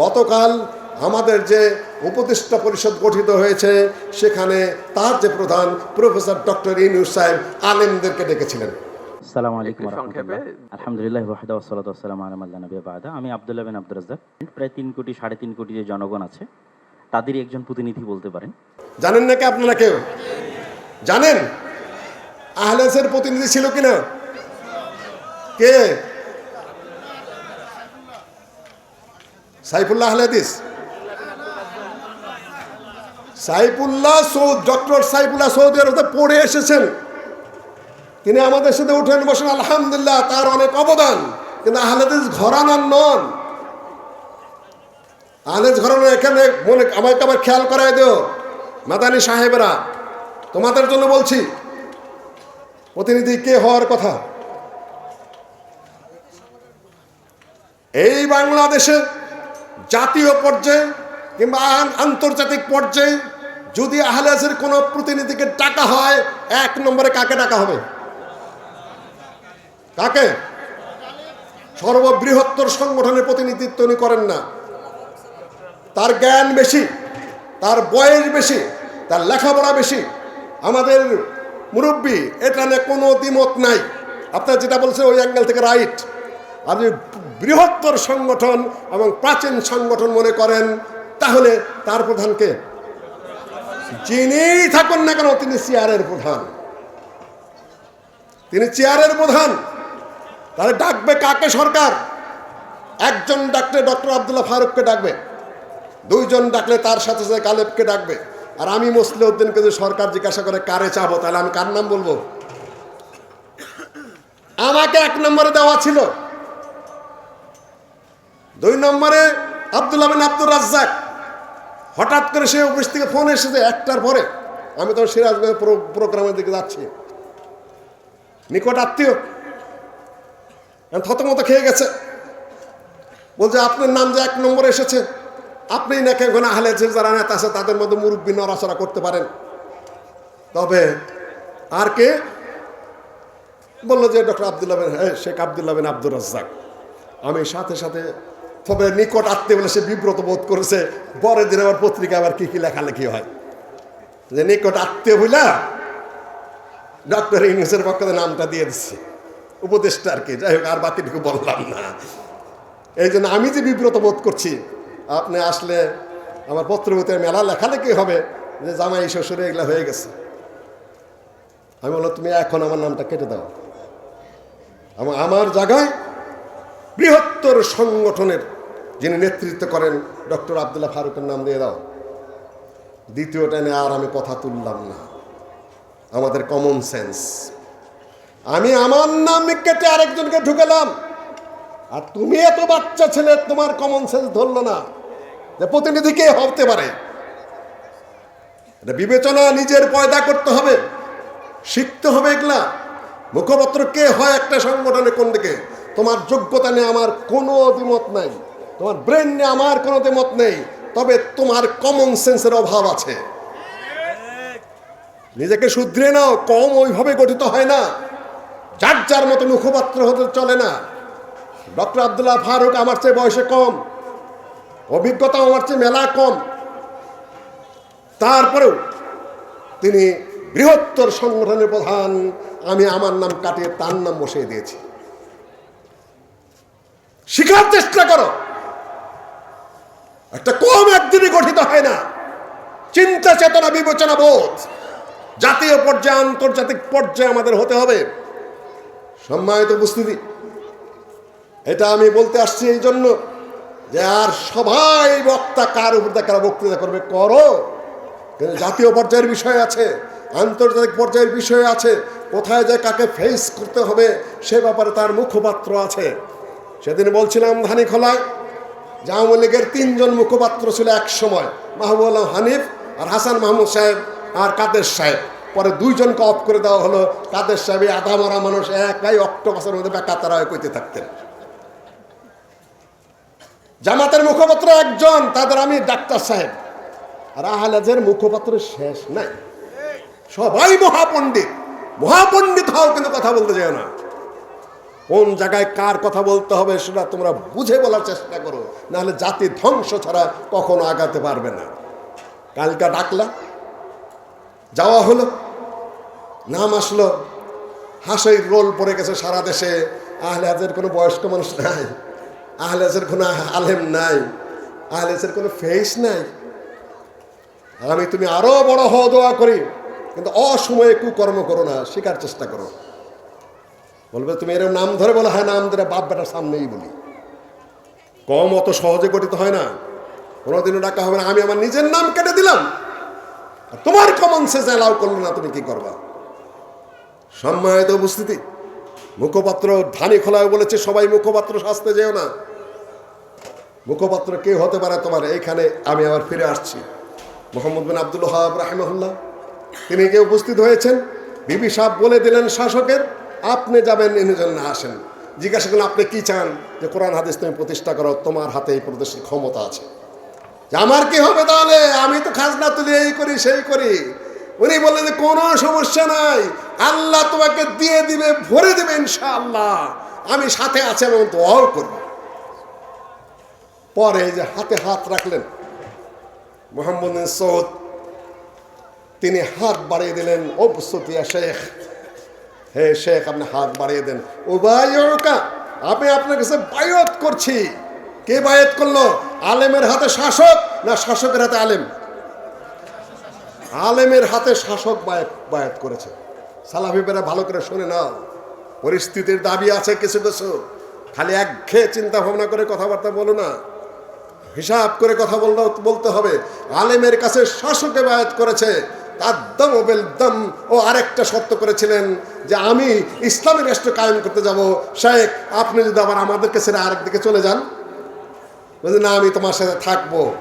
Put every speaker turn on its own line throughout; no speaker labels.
গতকাল আমাদের যে উপদেষ্টা পরিষদ গঠিত হয়েছে সেখানে তার যে প্রধান প্রফেসর ডক্টর ইনুস সাহেব আলেমদেরকে ডেকেছিলেন।
আসসালামু আলাইকুম
সংক্ষেপে।
আলহামদুলিল্লাহ ওয়াহদা ওয়াসসালাতু ওয়াসসালামু আলা লা বা'দা। আমি আব্দুল্লাহ বিন আব্দুর রাজ্জাক। প্রায় তিন কোটি সাড়ে তিন কোটি যে জনগণ আছে তাদেরই একজন প্রতিনিধি বলতে পারেন।
জানেন নাকি আপনারা কেউ? জানেন? আহলেসের প্রতিনিধি ছিল কিনা? কে? সাইফুল্লাহ আহলেদিস সাইফুল্লাহ সৌদ, ডক্টর সাইফুল্লাহ সৌদি আরবে পড়ে এসেছেন। তিনি আমাদের সাথে উঠেন, বসেন, আলহামদুলিল্লাহ, তার অনেক অবদান। কিন্তু আহলেদিস ঘরানার নন। আহলেদিস ঘরানা এখানে মনে, আমাকে আবার খেয়াল করাই দিও। মাদানী সাহেবেরা, তোমাদের জন্য বলছি, প্রতিনিধি কে হওয়ার কথা? এই বাংলাদেশে জাতীয় পর্যায়ে কিংবা আন্তর্জাতিক পর্যায়ে যদি আহলেসের কোনো প্রতিনিধিকে ডাকা হয়, এক নম্বরে কাকে ডাকা হবে? কাকে? সর্ববৃহত্তর সংগঠনের প্রতিনিধিত্ব উনি করেন না। তার জ্ঞান বেশি, তার বয়স বেশি, তার লেখাপড়া বেশি। আমাদের মুরব্বী এটা নিয়ে কোনো দ্বিমত নাই। আপনার যেটা বলছে ওই অ্যাঙ্গেল থেকে রাইট। আপনি বৃহত্তর সংগঠন এবং প্রাচীন সংগঠন মনে করেন, তাহলে তার প্রধানকে যিনি থাকুন না কেন, তিনি চেয়ারের প্রধান। তিনি চেয়ারের প্রধান। তাহলে ডাকবে কাকে সরকার? একজন ডাকলে ডক্টর আবদুল্লাহ ফারুককে ডাকবে। দুইজন ডাকলে তার সাথে সাথে গালেবকে ডাকবে। আর আমি মুসলে উদ্দিনকে যদি সরকার জিজ্ঞাসা করে, কারে চাবো? তাহলে আমি কার নাম বলব? আমাকে এক নম্বরে দেওয়া ছিল। দুই নম্বরে আব্দুল্লাহ বিন আব্দুর রাজ্জাক। হঠাৎ করে সে অফিস থেকে ফোন এসেছে একটার পরে। আমি তখন সিরাজগঞ্জের প্রোগ্রামের দিকে যাচ্ছি। নিকট আত্মীয় থতমত খেয়ে গেছে। বলছে, আপনার নাম যে এক নম্বরে এসেছে আপনি নাকি এখন আহলে যারা নেতা আছে, তাদের মধ্যে মুরব্বী নড়াচড়া করতে পারেন? তবে আর কে? বলল যে, ডক্টর আবদুল্লাহ হ্যাঁ শেখ আবদুল্লাহ বিন আব্দুর রাজ্জাক। আমি সাথে সাথে তবে নিকট আত্মীয় বলে সে বিব্রত বোধ করেছে, পরের দিন আবার পত্রিকা আবার কি কি লেখালেখি হয়। যে নিকট আত্মীয় বইলা ডক্টর ইংলিশের পক্ষ নামটা দিয়ে দিচ্ছি উপদেষ্টা আর কি? যাই হোক, আর বাকিটুকু বললাম না। এই জন্য আমি যে বিব্রত বোধ করছি, আপনি আসলে আমার পত্রবতে মেলা লেখালেখি হবে, যে জামাই, শ্বশুরে, এগুলো হয়ে গেছে। আমি বললাম, তুমি এখন আমার নামটা কেটে দাও। আমার জায়গায় বৃহত্তর সংগঠনের যিনি নেতৃত্ব করেন, ডক্টর আবদুল্লাহ ফারুকের নাম দিয়ে দাও। দ্বিতীয়টা নিয়ে আর আমি কথা তুললাম না। আমাদের কমন সেন্স আমি আমার নাম কেটে আরেকজনকে ঢুকেলাম। আর তুমি এত বাচ্চা ছেলে, তোমার কমন সেন্স ধরলো না। যে প্রতিনিধি কে হতে পারে? বিবেচনা নিজের পয়দা করতে হবে। শিখতে হবে এগুলা। মুখপত্র কে হয় একটা সংগঠনে কোন দিকে? তোমার যোগ্যতা নিয়ে আমার কোনো অভিমত নাই। তোমার ব্রেন নিয়ে আমার কোনো দ্বিমত নেই, তবে তোমার কমন সেন্সের অভাব আছে। নিজেকে শুধরে নাও, কম ওইভাবে গঠিত হয় না। যার যার মতো মুখপাত্র হতে চলে না। ডক্টর আবদুল্লাহ ফারুক আমার চেয়ে বয়সে কম অভিজ্ঞতা আমার চেয়ে মেলা কম। তারপরেও তিনি বৃহত্তর সংগঠনের প্রধান, আমি আমার নাম কাটিয়ে তার নাম বসিয়ে দিয়েছি। শিখার চেষ্টা করো। একটা কম একদিনই গঠিত হয় না। চিন্তা চেতনা বিবেচনা বোধ। জাতীয় পর্যায়ে, আন্তর্জাতিক পর্যায়ে আমাদের হতে হবে। সম্মানিত উপস্থিতি, এটা আমি বলতে আসছি এই জন্য যে আর সবাই বক্তা কার উপর কারা বক্তৃতা করবে করো। কিন্তু জাতীয় পর্যায়ের বিষয় আছে, আন্তর্জাতিক পর্যায়ের বিষয় আছে, কোথায় যে কাকে ফেস করতে হবে সে ব্যাপারে তার মুখপাত্র আছে। সেদিন বলছিলাম ধানি খোলায় যে আওয়ামী লীগের তিনজন মুখপাত্র ছিল এক সময় মাহবুব আলম হানিফ আর হাসান মাহমুদ সাহেব আর কাদের সাহেব। পরে দুইজনকে অফ করে দেওয়া হলো। কাদের সাহেব আধা মরা মানুষ একাই অক্টোপাসের মধ্যে বেকাতারা হয়ে কইতে থাকতেন। জামাতের মুখপাত্র একজন, তাদের আমি ডাক্তার সাহেব। আর আহলাজের মুখপাত্র শেষ নাই। সবাই মহাপণ্ডিত। মহাপণ্ডিত হও কিন্তু কথা বলতে যায় না। কোন জায়গায় কার কথা বলতে হবে সেটা তোমরা বুঝে বলার চেষ্টা করো। নাহলে জাতি ধ্বংস ছাড়া কখনো আগাতে পারবে না। কালকা ডাকলা, যাওয়া হলো, নাম আসলো, হাসের রোল পড়ে গেছে সারা দেশে। আহলে হাজের কোনো বয়স্ক মানুষ নাই আহলে হাজের কোনো আলেম নাই আহলে হাজের কোনো ফেস নাই। আমি তুমি আরও বড় হওয়া দোয়া করি, কিন্তু অসময়ে কুকর্ম করো না শেখার চেষ্টা করো। বলবে, তুমি এরকম নাম ধরে বলো হ্যাঁ নাম ধরে বাপ বেটার সামনেই বলি। কম অত সহজে গঠিত হয় না। কোনোদিনও ডাকা হবে না, আমি আমার নিজের নাম কেটে দিলাম। তোমার কমন সেন্স অ্যালাউ করল না, তুমি কি করবা? সম্মানিত উপস্থিতি, মুখপাত্র ধানি খোলায় বলেছে, সবাই মুখপাত্র শাস্তে যেও না। মুখপাত্র কে হতে পারে তোমার? এইখানে আমি আবার ফিরে আসছি। মোহাম্মদ বিন আব্দুল হাব রাহিমহুল্লাহ, তিনি কে উপস্থিত হয়েছেন? বিবি সাহেব বলে দিলেন শাসকের আপনি যাবেন ইনি জন্য আসেন। জিজ্ঞাসা করলেন, আপনি কি চান যে কোরআন হাদিস তুমি প্রতিষ্ঠা করো? তোমার হাতে এই প্রদেশের ক্ষমতা আছে। আমার কি হবে তাহলে? আমি তো খাজনা তুলি, এই করি, সেই করি। উনি বললেন যে, কোনো সমস্যা নাই। আল্লাহ তোমাকে দিয়ে দিবে, ভরে দেবে ইনশাআল্লাহ। আমি সাথে আছে এবং দোয়াও করব। পরে যে হাতে হাত রাখলেন, মোহাম্মদ সৌদ, তিনি হাত বাড়িয়ে দিলেন, অবসতিয়া শেখ হে শেখ, আপনি হাত বাড়িয়ে দেন। ও উবায়কা আমি আপনার কাছে বায়ত করছি। কে বায়ত করল? আলেমের হাতে শাসক না শাসকের হাতে আলেম? আলেমের হাতে শাসক বায়ত, বায়াত করেছে। সালাফিবেরা ভালো করে শুনে নাও। পরিস্থিতির দাবি আছে কিছু কিছু। খালি একঘেয়ে চিন্তা ভাবনা করে কথাবার্তা বলো না। হিসাব করে কথা বলতে হবে। আলেমের কাছে শাসকে বায়াত করেছে। তার দম বেল দম ও আরেকটা শর্ত করেছিলেন যে আমি ইসলামী রাষ্ট্র কায়েম করতে যাব। শেখ, আপনি যদি আবার আমাদেরকে ছেড়ে আরেক দিকে চলে যান? বলছে না, আমি তোমার সাথে থাকব।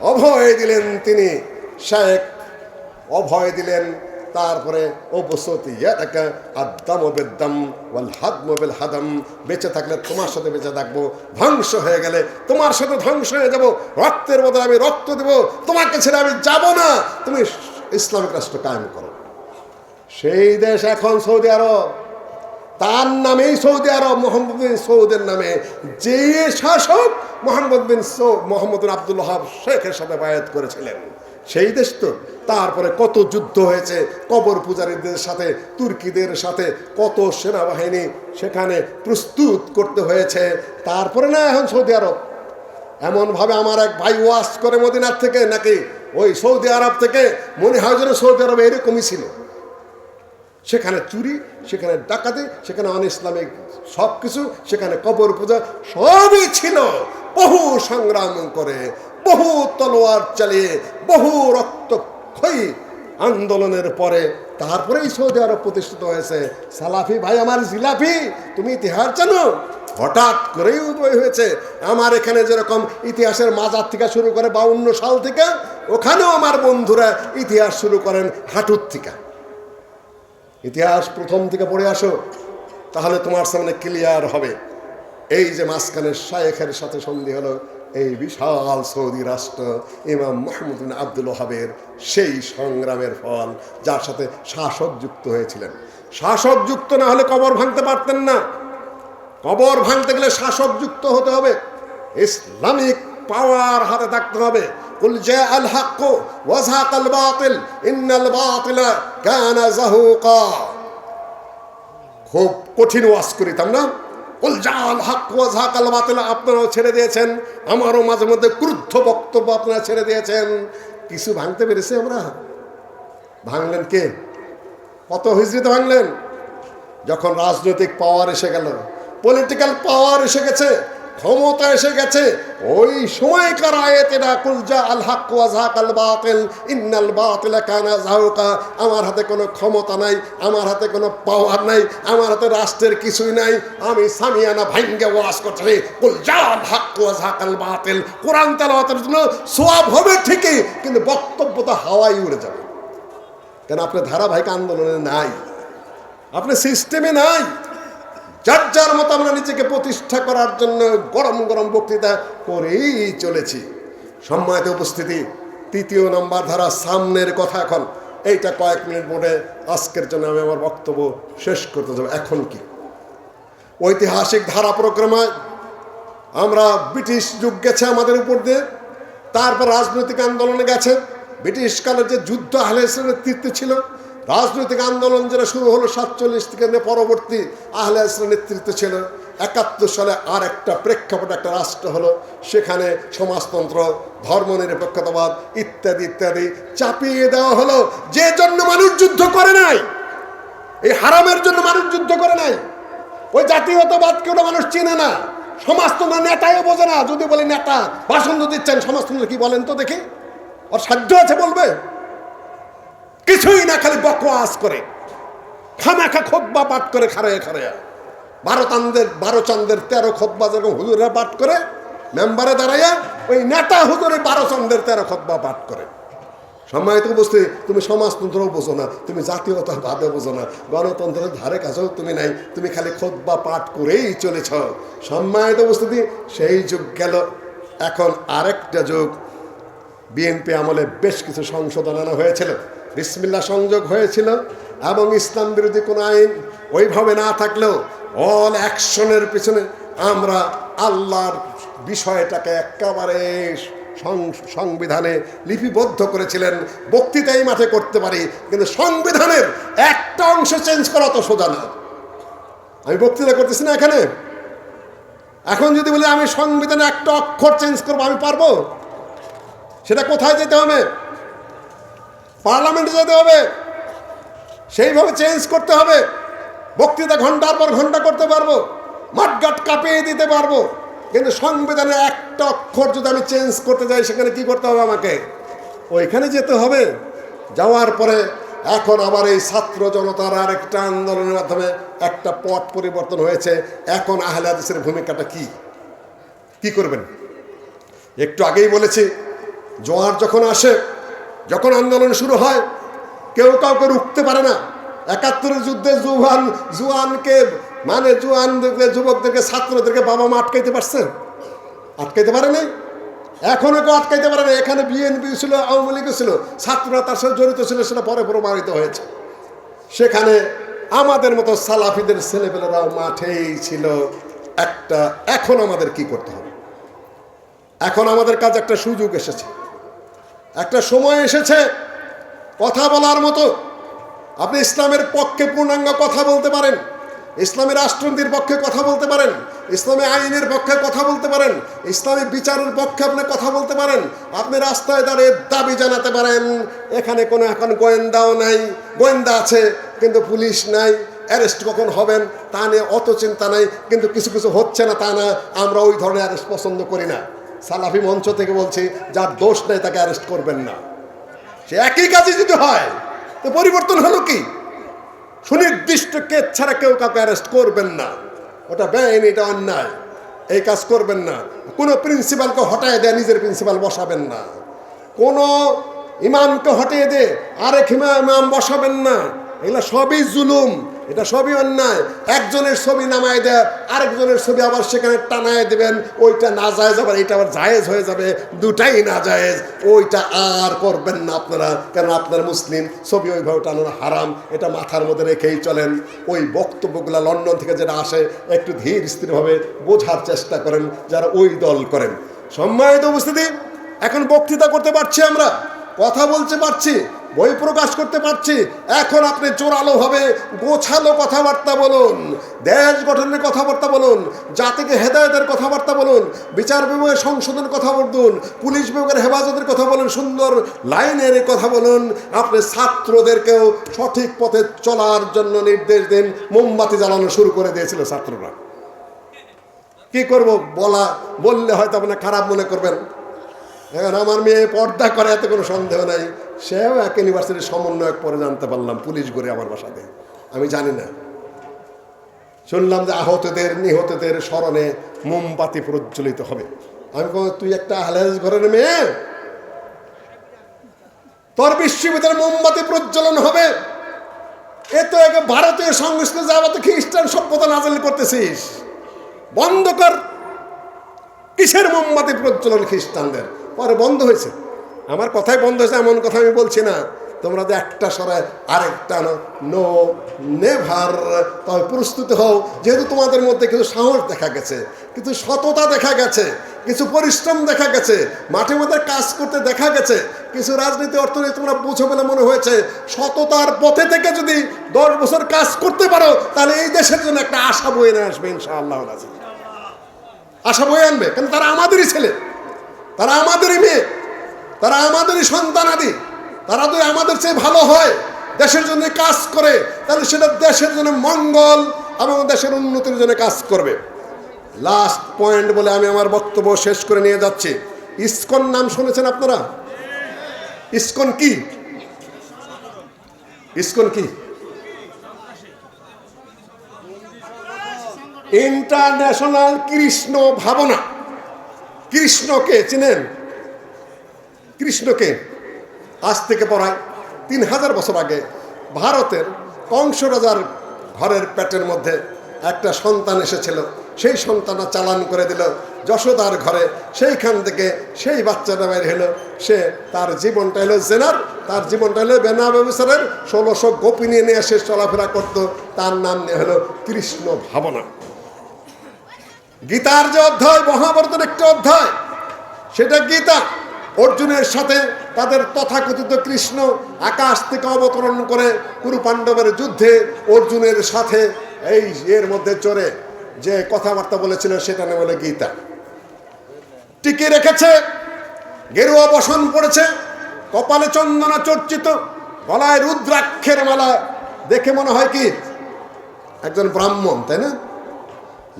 অভয় দিলেন তিনি। শেখ অভয় দিলেন। তারপরে ও আদাম বেঁচে থাকলে তোমার সাথে বেঁচে থাকব। ধ্বংস হয়ে গেলে তোমার সাথে ধ্বংস হয়ে যাব। রক্তের বদলে আমি রক্ত দেব। তোমাকে ছেড়ে আমি যাব না। তুমি ইসলামিক রাষ্ট্র কায়েম করো। সেই দেশ এখন সৌদি আরব। তার নামেই সৌদি আরব, মোহাম্মদ বিন সৌদের নামে। যে শাসক Mohammad bin Mohammad Abdul Wahhab শেখের সাথে বায়াত করেছিলেন। সেই দেশ তো। তারপরে কত যুদ্ধ হয়েছে, কবর পূজারীদের সাথে, তুর্কিদের সাথে, কত সেনাবাহিনী সেখানে প্রস্তুত করতে হয়েছে। তারপরে না এখন সৌদি আরব। এমনভাবে আমার এক ভাই ওয়াশ করে মদিনার থেকে, নাকি ওই সৌদি আরব থেকে মনে হয় যেন সৌদি আরবে এরকমই ছিল। সেখানে চুরি, সেখানে ডাকাতি, সেখানে অন ইসলামিক সব কিছু, সেখানে কবর পূজা, সবই ছিল। বহু সংগ্রাম করে, বহু তলোয়ার চালিয়ে, বহু রক্তক্ষয়ী আন্দোলনের পরে তারপরেই সৌদি আরব প্রতিষ্ঠিত হয়েছে। সালাফি ভাই, আমার জিলাফি তুমি ইতিহাস জানো? হঠাৎ করেই উদয় হয়েছে। আমার এখানে যেরকম ইতিহাসের মাজার থেকে শুরু করে বাউন্ন সাল থেকে, ওখানেও আমার বন্ধুরা ইতিহাস শুরু করেন হাঁটুর থেকে। ইতিহাস প্রথম থেকে পড়ে আসো, তাহলে তোমার সামনে ক্লিয়ার হবে। এই যে মাঝখানে শায়েখের সাথে সন্ধি হলো, এই বিশাল সৌদি রাষ্ট্র, ইমাম মাহমুদ আব্দুল হাবের সেই সংগ্রামের ফল, যার সাথে শাসক যুক্ত হয়েছিলেন। শাসক যুক্ত না হলে কবর ভাঙতে পারতেন না। কবর ভাঙতে গেলে শাসক যুক্ত হতে হবে। ইসলামিক পাওয়ার হাতে থাকতে হবে। খুব কঠিন ওয়াজ করিতাম না? কুল আপনারাও ছেড়ে দিয়েছেন। আমারও মাঝে মধ্যে ক্রুদ্ধ বক্তব্য আপনারা ছেড়ে দিয়েছেন। কিছু ভাঙতে পেরেছি আমরা? ভাঙলেন কে? কত হিজড়িতে ভাঙলেন? যখন রাজনৈতিক পাওয়ার এসে গেল পলিটিক্যাল পাওয়ার এসে গেছে, ক্ষমতা এসে গেছে। ওই সময়কার আয়াতেরা কুলজা আল হক ওয়াজাক আল বাতিল, ইন্নাল বাতিল কানা জাহুকা। আমার হাতে কোনো ক্ষমতা নাই, আমার হাতে কোনো পাওয়ার নাই, আমার হাতে রাষ্ট্রের কিছুই নাই। আমি সামিয়ানা ভাঙ্গে ওয়াজ করছি কুলজা আল হক ওয়াজাক আল বাতিল। কোরআন তেলাওয়াতের জন্য সোয়াব হবে ঠিকই, কিন্তু বক্তব্য তো হাওয়াই উড়ে যাবে। কেন, আপনার ধারাবাহিক আন্দোলনে নাই, আপনার সিস্টেমে নাই। যার যার মতো আমরা নিজেকে প্রতিষ্ঠা করার জন্য গরম গরম বক্তৃতা করেই চলেছি। সম্মানিত উপস্থিতি, তৃতীয় নম্বর ধারা সামনের কথা এখন। এইটা কয়েক মিনিট মোটে আজকের জন্য আমি আমার বক্তব্য শেষ করতে যাব। এখন কি? ঐতিহাসিক ধারা প্রক্রমে আমরা ব্রিটিশ যুগ গেছে আমাদের উপর দিয়ে, তারপর রাজনৈতিক আন্দোলনে গেছে। ব্রিটিশ কালের যে যুদ্ধ আহলে নেতৃত্বে ছিল রাজনৈতিক আন্দোলন যেটা শুরু হলো সাতচল্লিশ থেকে পরবর্তী আহলে ইসলামের নেতৃত্ব ছিল, একাত্তর সালে আর একটা প্রেক্ষাপট একটা রাষ্ট্র হলো, সেখানে সমাজতন্ত্র, ধর্মনিরপেক্ষতাবাদ ইত্যাদি ইত্যাদি চাপিয়ে দেওয়া হলো। যে জন্য মানুষ যুদ্ধ করে নাই, এই হারামের জন্য মানুষ যুদ্ধ করে নাই, ওই জাতীয়তাবাদকে ওটা মানুষ চিনে না, সমাজতন্ত্র নেতাও বোঝে না। যদি বলে নেতা, ভাষণ তো দিচ্ছেন, সমাজতন্ত্র কি বলেন তো দেখি। ওর সাধ্য আছে বলবে? কিছুই না, খালি বকওয়াস করে। খামাখা খোদ্া পাঠ করে খারায় খারায় বারো চান্দের বারো চান্দের তেরো খোদ্া যেরকম হুজুরা পাঠ করে, মেম্বারে দাঁড়াইয়া ওই নেতা হুজুরে বারো চান্দের তেরো খোদ্া পাঠ করে। সম্মানিত বুঝতে তুমি সমাজতন্ত্রও বোঝো না, তুমি জাতীয়তা ভাবে বোঝো না, গণতন্ত্রের ধারে কাছেও তুমি নাই, তুমি খালি খোদ্া পাঠ করেই চলেছ। সম্মানিত উপস্থিতি, সেই যুগ গেল। এখন আরেকটা যুগ। বিএনপি আমলে বেশ কিছু সংশোধন আনা হয়েছিল। বিসমিল্লা সংযোগ হয়েছিল এবং ইসলাম বিরোধী কোনো আইন ওইভাবে না থাকলেও অল অ্যাকশনের পিছনে আমরা আল্লাহর বিষয়টাকে একেবারে সংবিধানে লিপিবদ্ধ করেছিলেন। বক্তৃতা এই মাঠে করতে পারি, কিন্তু সংবিধানের একটা অংশ চেঞ্জ করা তো সোজা না। আমি বক্তৃতা করতেছি না এখানে? এখন যদি বলি আমি সংবিধানে একটা অক্ষর চেঞ্জ করব, আমি পারব? সেটা কোথায় যেতে হবে? পার্লামেন্টে যেতে হবে। সেইভাবে চেঞ্জ করতে হবে। বক্তৃতা ঘণ্টার পর ঘণ্টা করতে পারব। মাঠঘাট কাঁপিয়ে দিতে পারব। কিন্তু সংবিধানের একটা অক্ষর যদি আমি চেঞ্জ করতে যাই, সেখানে কি করতে হবে আমাকে? ওইখানে যেতে হবে। যাওয়ার পরে এখন আবার এই ছাত্র জনতার আর একটা আন্দোলনের মাধ্যমে একটা পথ পরিবর্তন হয়েছে। এখন আহলে ভূমিকাটা কি? কি করবেন? একটু আগেই বলেছি, জোয়ার যখন আসে যখন আন্দোলন শুরু হয়, কেউ কাউকে রুখতে পারে না। একাত্তরের যুদ্ধে জুয়ান, জুয়ানকে মানে জুয়ানদেরকে, যুবকদেরকে, ছাত্রদেরকে বাবা মা আটকাইতে পারছে? আটকাইতে পারে নাই? এখনও কেউ আটকাইতে পারে না এখানে বিএনপি ছিল, আওয়ামী লীগও ছিল, ছাত্ররা তার সাথে জড়িত ছিল, সেটা পরে প্রমাণিত হয়েছে। সেখানে আমাদের মতো সালাফিদের ছেলেপেলেরাও মাঠেই ছিল। একটা, এখন আমাদের কি করতে হবে? এখন আমাদের কাছে একটা সুযোগ এসেছে। একটা সময় এসেছে, কথা বলার মতো। আপনি ইসলামের পক্ষে পূর্ণাঙ্গ কথা বলতে পারেন, ইসলামী রাষ্ট্রনীতির পক্ষে কথা বলতে পারেন, ইসলামী আইনের পক্ষে কথা বলতে পারেন, ইসলামী বিচারের পক্ষে আপনি কথা বলতে পারেন। আপনি রাস্তায় দাঁড়িয়ে দাবি জানাতে পারেন, এখানে কোনো এখন গোয়েন্দাও নাই, গোয়েন্দা আছে, কিন্তু পুলিশ নাই, অ্যারেস্ট কখন হবেন তা নিয়ে অত চিন্তা নাই, কিন্তু কিছু কিছু হচ্ছে না তা না, আমরা ওই ধরনের অ্যারেস্ট পছন্দ করি না। সালাফি মঞ্চ থেকে বলছি, যার দোষ নেই তাকে অ্যারেস্ট করবেন না। সে একই কাজে যদি হয়, তো পরিবর্তন হলো কি? সুনির্দিষ্ট কেস ছাড়া কেউ কাউকে অ্যারেস্ট করবেন না। ওটা বেআইনি, এটা অন্যায়। এই কাজ করবেন না। কোনো প্রিন্সিপালকে হটায় দেয়, নিজের প্রিন্সিপাল বসাবেন না। কোনো ইমামকে হটিয়ে দে আরেক ইমা- ইমাম বসাবেন না। এগুলো সবই জুলুম। এটা সবই অন্যায়। একজনের ছবি নামায় দেয়, আরেকজনের ছবি আবার সেখানে টানায় দেবেন, ওইটা না জায়েজ আবার এটা আবার জায়েজ হয়ে যাবে, দুটাই না জায়েজ। ওইটা আর করবেন না আপনারা কারণ আপনার মুসলিম, ছবি ওইভাবে টানানো হারাম, এটা মাথার মধ্যে রেখেই চলেন। ওই বক্তব্যগুলো লন্ডন থেকে যেটা আসে, একটু ধীর স্থিরভাবে বোঝার চেষ্টা করেন, যারা ওই দল করেন। সম্মানিত উপস্থিতি, এখন বক্তৃতা করতে পারছি আমরা। কথা বলতে পারছি, বই প্রকাশ করতে পারছি, এখন আপনি জোরালো ভাবে গোছালো কথাবার্তা বলুন, দেশ গঠনের কথাবার্তা বলুন, জাতিকে হেদায়তের কথাবার্তা বলুন, বিচার বিভাগের সংশোধনের কথা বলুন, পুলিশ বিভাগের হেফাজতের কথা বলুন, সুন্দর লাইনের কথা বলুন, আপনি ছাত্রদেরকেও সঠিক পথে চলার জন্য নির্দেশ দিন, মোমবাতি জ্বালানো শুরু করে দিয়েছিল ছাত্ররা। কি করব, বলা, বললে হয়তো আপনি খারাপ মনে করবেন। এখন আমার মেয়ে পর্দা করে, এত কোনো সন্দেহ নাই। সেও এক ইউনিভার্সিটির সমন্বয়ক পরে জানতে পারলাম, পুলিশ ঘুরে আমার বাসাতে। আমি জানি না। শুনলাম যে আহতদের, নিহতদের স্মরণে মোমবাতি প্রজ্বলিত হবে। আমি তুই একটা আহলেজ ঘরের মেয়ে? তোর বিশ্ববিদ্যালয়ে মোমবাতি প্রজ্বলন হবে? এ তো এক ভারতীয় সংস্কৃতি যাবত খ্রিস্টান সভ্যতা নাজল করতেছিস। বন্ধ কর। কিসের মোমবাতি প্রজ্বলন খ্রিস্টানদের? পরে বন্ধ হয়েছে। আমার কথাই বন্ধ হয়েছে, এমন কথা আমি বলছি না। তোমরা যে একটা সরে আরেকটা নো নেভার তবে প্রস্তুত হও। যেহেতু তোমাদের মধ্যে কিছু সাহস দেখা গেছে, কিছু সততা দেখা গেছে, কিছু পরিশ্রম দেখা গেছে, মাঠে মধ্যে কাজ করতে দেখা গেছে, কিছু রাজনীতি, অর্থনীতি তোমরা বুঝো বলে মনে হয়েছে, সততার পথে থেকে যদি দশ বছর কাজ করতে পারো, তাহলে এই দেশের জন্য একটা আশা বয়ে নিয়ে আসবে ইনশাআল্লাহ। আশা বয়ে আনবে কারণ তারা আমাদেরই ছেলে। তারা আমাদেরই মেয়ে, তারা আমাদেরই সন্তানাদি তারা তো আমাদের চেয়ে ভালো হয়, দেশের জন্য কাজ করে, তাহলে সেটা দেশের জন্য মঙ্গল এবং দেশের উন্নতির জন্য কাজ করবে। লাস্ট পয়েন্ট বলে আমি আমার বক্তব্য শেষ করে নিয়ে যাচ্ছি। ইস্কন নাম শুনেছেন আপনারা? ইস্কন কি? ইস্কন কি? ইন্টারন্যাশনাল কৃষ্ণ ভাবনা। কৃষ্ণকে চিনেন? কৃষ্ণকে। আজ থেকে পড়ায় তিন হাজার বছর আগে ভারতের কংস রাজার ঘরের পেটের মধ্যে একটা সন্তান এসেছিল। সেই সন্তানটা চালান করে দিল যশোদার ঘরে। সেইখান থেকে সেই বাচ্চাটা বের হলো। সে তার জীবনটা হলো জেনার। তার জীবনটা হলো বেনা ব্যবসারের। ষোলোশো গোপী নিয়ে নিয়ে সে চলাফেরা করত। তার নাম নিয়ে হলো কৃষ্ণ ভাবনা। গীতার যে অধ্যায়, মহাভারতের একটি অধ্যায়, সেটা গীতা। অর্জুনের সাথে তাদের তথাকথিত কৃষ্ণ আকাশ থেকে অবতরণ করে কুরু পাণ্ডবের যুদ্ধে অর্জুনের সাথে এই এর মধ্যে চড়ে। যে কথাবার্তা বলেছিল, সেটা নিয়ে বলে গীতা। টিকে রেখেছে, গেরুয়া বসন পড়েছে, কপালে চন্দনা চর্চিত, গলায় রুদ্রাক্ষের মালা। দেখে মনে হয় কি, একজন ব্রাহ্মণ, তাই না?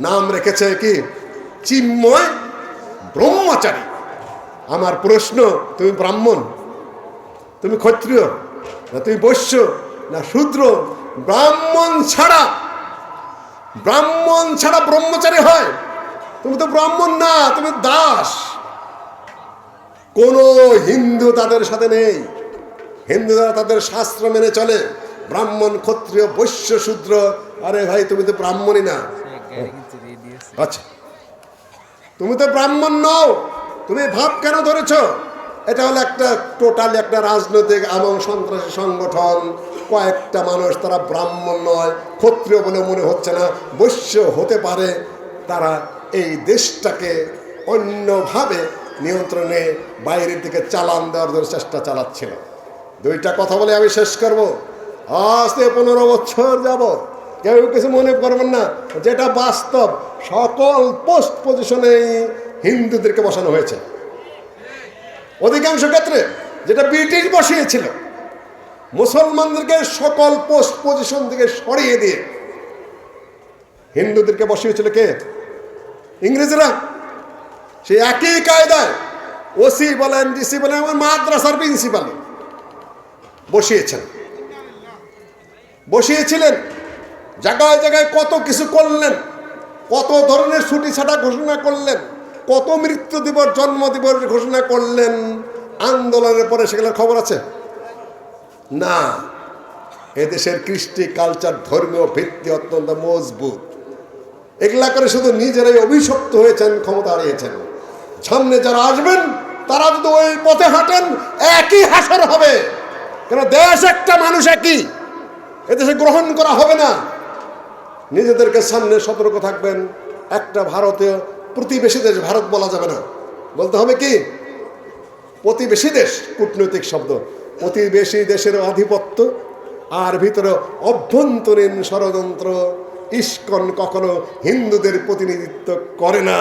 নাম রেখেছে কি? চিন্ময় ব্রহ্মচারী। আমার প্রশ্ন, তুমি ব্রাহ্মণ? তুমি ক্ষত্রিয়? না তুমি বৈশ্য? না শূদ্র? ব্রাহ্মণ ছাড়া। ব্রাহ্মণ ছাড়া ব্রহ্মচারী হয়? তুমি তো ব্রাহ্মণ না, তুমি দাস। কোন হিন্দু তাদের সাথে নেই। হিন্দুরা তাদের শাস্ত্র মেনে চলে। ব্রাহ্মণ, ক্ষত্রিয়, বৈশ্য, শূদ্র। আরে ভাই, তুমি তো ব্রাহ্মণই না। আচ্ছা। তুমি তো ব্রাহ্মণ নও, তুমি ভাব কেন ধরেছ? এটা হলো একটা টোটাল একটা রাজনৈতিক এবং সন্ত্রাসী সংগঠন। কয়েকটা মানুষ তারা ব্রাহ্মণ নয়, ক্ষত্রিয় বলে মনে হচ্ছে না, বৈশ্য হতে পারে। তারা এই দেশটাকে অন্যভাবে নিয়ন্ত্রণে বাইরের দিকে চালান দেওয়ার জন্য চেষ্টা চালাচ্ছিল। দুইটা কথা বলে আমি শেষ করব। আজ থেকে পনেরো বছর যাব কেউ কিছু মনে করবেন না। যেটা বাস্তব, সকল পোস্ট পজিশনে হিন্দুদেরকে বসানো হয়েছে। অধিকাংশ ক্ষেত্রে যেটা ব্রিটিশ বসিয়েছিল, মুসলমানদেরকে সকল পোস্ট পজিশন থেকে সরিয়ে দিয়ে হিন্দুদেরকে বসিয়েছিল কে? ইংরেজরা। সেই একই কায়দায় ওসি বলেন, ডিসি বলেন আমার মাদ্রাসার প্রিন্সিপাল বসিয়েছেন। বসিয়েছিলেন। জায়গায় জায়গায় কত কিছু করলেন, কত ধরনের ছুটি ছাটা ঘোষণা করলেন, কত মৃত্যু দিবস, জন্ম দিবস ঘোষণা করলেন, আন্দোলনের পরে সেগুলোর খবর আছে? না। এদেশের কৃষ্টি কালচার ধর্মীয় ভিত্তি অত্যন্ত মজবুত। এগুলা করে শুধু নিজেরাই অভিশপ্ত হয়েছেন, ক্ষমতা হারিয়েছেন। সামনে যারা আসবেন, তারা যদি ওই পথে হাঁটেন, একই হাসর হবে। কেন দেশ একটা মানুষ একই। এদেশে গ্রহণ করা হবে না। নিজেদেরকে সামনে সতর্ক থাকবেন। একটা ভারতীয় প্রতিবেশী দেশ ভারত বলা যাবে না। বলতে হবে কি? প্রতিবেশী দেশ, কূটনৈতিক শব্দ। প্রতিবেশী দেশের আধিপত্য আর ভিতরে অভ্যন্তরীণ ষড়যন্ত্র, ইস্কন কখনো হিন্দুদের প্রতিনিধিত্ব করে না।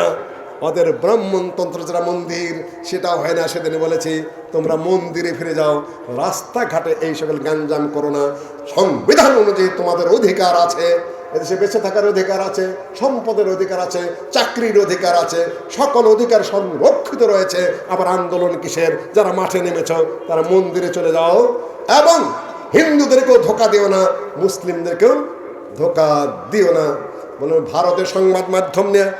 ওদের ব্রাহ্মণতন্ত্র যারা মন্দির, সেটাও হয় না, সেদিন বলেছি, তোমরা মন্দিরে ফিরে যাও, রাস্তাঘাটে এই সকল গাঞ্জাম করো না। সংবিধান অনুযায়ী তোমাদের অধিকার আছে। এদেশে বেঁচে থাকার অধিকার আছে, সম্পদের অধিকার আছে, চাকরির অধিকার আছে, সকল অধিকার সংরক্ষিত রয়েছে। আবার আন্দোলন কিসের? যারা মাঠে নেমেছ, তারা মন্দিরে চলে যাও। এবং হিন্দুদেরকেও ধোকা দিও না, মুসলিমদেরকেও ধোকা দিও না। বলুন, ভারতের সংবাদ মাধ্যম নিয়ে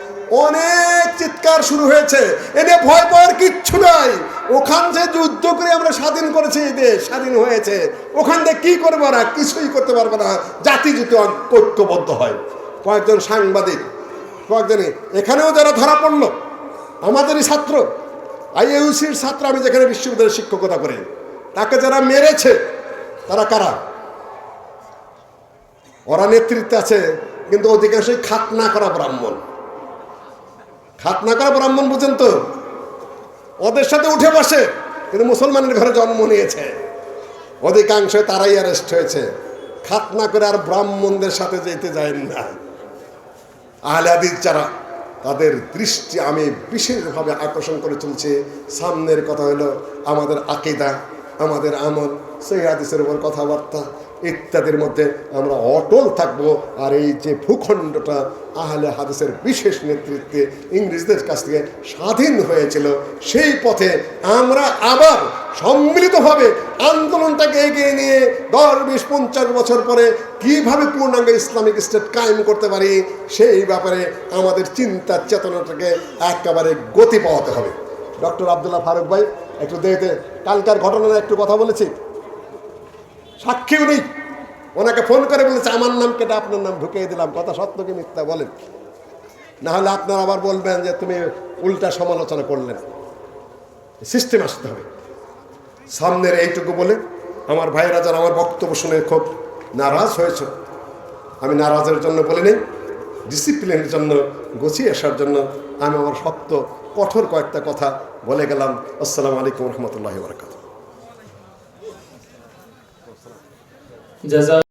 অনেক চিৎকার শুরু হয়েছে। এ নিয়ে ভয় পাওয়ার কিচ্ছু নাই। ওখান যে যুদ্ধ করে আমরা স্বাধীন করেছি এই দেশ স্বাধীন হয়েছে। ওখান থেকে কি করব না কিছুই করতে পারবে না। জাতি যদি ঐক্যবদ্ধ হয়। কয়েকজন সাংবাদিক, কয়েকজনই। এখানেও যারা ধরা পড়ল, আমাদেরই ছাত্র। আইএউসির ছাত্র আমি যেখানে বিশ্ববিদ্যালয়ে শিক্ষকতা করি, তাকে যারা মেরেছে, তারা কারা? ওরা নেতৃত্বে আছে, কিন্তু অধিকাংশই খাতনা করা ব্রাহ্মণ। খাতনা করা ব্রাহ্মণ বুঝেন তো? ওদের সাথে উঠে বসে, কিন্তু মুসলমানের ঘরে জন্ম নিয়েছে। অধিকাংশ তারাই অ্যারেস্ট হয়েছে। খাতনা করে আর ব্রাহ্মণদের সাথে যেতে যায় না। আহলে হাদিস যারা, তাদের দৃষ্টি আমি বিশেষভাবে আকর্ষণ করে চলছে। সামনের কথা হলো আমাদের আকিদা, আমাদের আমল। সেই হাদিসের উপর কথাবার্তা ইত্যাদির মধ্যে আমরা অটল থাকব। আর এই যে ভূখণ্ডটা আহলে হাদিসের বিশেষ নেতৃত্বে ইংরেজদের কাছ থেকে স্বাধীন হয়েছিল, সেই পথে আমরা আবার সম্মিলিতভাবে আন্দোলনটাকে এগিয়ে নিয়ে দশ, বিশ, পঞ্চাশ বছর পরে কীভাবে পূর্ণাঙ্গ ইসলামিক স্টেট কায়েম করতে পারি, সেই ব্যাপারে আমাদের চিন্তা চেতনাটাকে একেবারে গতি পাওয়াতে হবে। ডক্টর আবদুল্লাহ ফারুক ভাই, একটু দেখতে কালকার ঘটনা একটু কথা বলেছি। সাক্ষীও নেই ওনাকে ফোন করে বলেছে, আমার নাম কেটে আপনার নাম ঢুকিয়ে দিলাম। কথা সত্য কি মিথ্যা বলেন না হলে আপনারা আবার বলবেন যে তুমি উল্টা সমালোচনা করলেন সিস্টেম আসতে হবে। সামনের এইটুকু বলে, আমার ভাইয়েরা যারা আমার বক্তব্য শুনে খুব নারাজ হয়েছে, আমি নারাজের জন্য বলে নেই ডিসিপ্লিনের জন্য, গুছিয়ে আসার জন্য আমি আমার শক্ত কঠোর কয়েকটা কথা বলে গেলাম। আসসালামু আলাইকুম রহমতুল্লাহ বরকাত
জাজা